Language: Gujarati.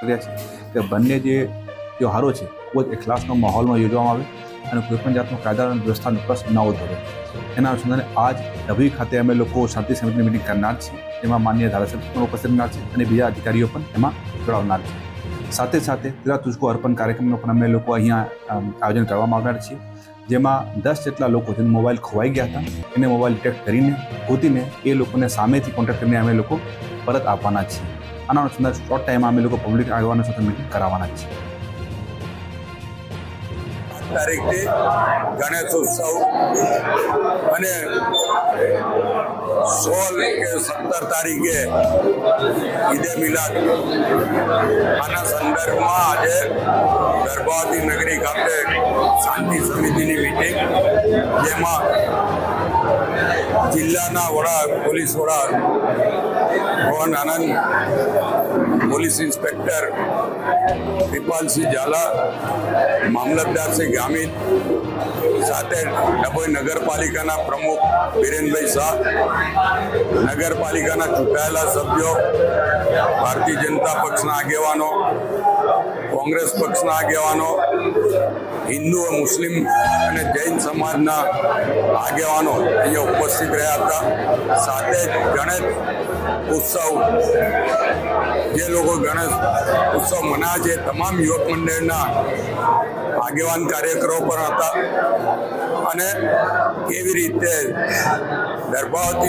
કર્યા છે કે બંને જે ત્યોહારો છે ખૂબ જ એખલાસના માહોલમાં યોજવામાં આવે અને કોઈપણ જાતનો કાયદા અને વ્યવસ્થાનો પ્રશ્ન ન ઉદ્ભવે. એના અનુસંધાને આજ ડભોઈ ખાતે અમે લોકો શાંતિ સમિતિની મિટિંગ કરનાર છીએ એમાં માન્ય ધારાસભ્ય પણ ઉપસ્થિત રહેનાર છે અને બીજા અધિકારીઓ પણ એમાં જોડાવનાર છે. સાથે સાથે તેરા તુજકો અર્પણ કાર્યક્રમનો પણ અમે લોકો અહીંયા આયોજન કરવામાં આવનાર છીએ જેમાં દસ જેટલા લોકો જેને મોબાઈલ ખોવાઈ ગયા હતા, એને મોબાઈલ ડિટેક્ટ કરીને ગોતીને એ લોકોને સામેથી કોન્ટેક્ટ કરીને અમે લોકો પરત આપવાના છીએ. આના અનુસંધાને શોર્ટ ટાઈમમાં અમે લોકો પબ્લિક આગેવાનો સાથે મિટિંગ કરાવવાના છે. તારીખથી ગણેશ ઉત્સવ અને સોળ કે સત્તર તારીખે ઈદે મિલાદ. આના સંદર્ભમાં આજે ગર્ભાવતી નગરી ખાતે શાંતિ સમિતિની મિટિંગ જેમાં જિલ્લાના વડા પોલીસ વડા ભવન આનંદ, પોલીસ ઇન્સ્પેક્ટર કૃપાલસિંહ ઝાલા, મામલતદાર શ્રી ગામિત, સાથે ડભોઈ નગરપાલિકાના પ્રમુખ બિરેનભાઈ શાહ, નગરપાલિકાના ચૂંટાયેલા સભ્યો, ભારતીય જનતા પક્ષના આગેવાનો, કોંગ્રેસ પક્ષના આગેવાનો હિન્દુ મુસ્લિમ અને જૈન સમાજના આગેવાનો અહીંયા ઉપસ્થિત રહ્યા હતા. સાથે ગણેશ ઉત્સવ, જે લોકો ગણેશ ઉત્સવ મનાવે છે, તમામ યુવક મંડળના આગેવાન કાર્યકરો પણ હતા. અને કેવી રીતે ગર્ભાવતી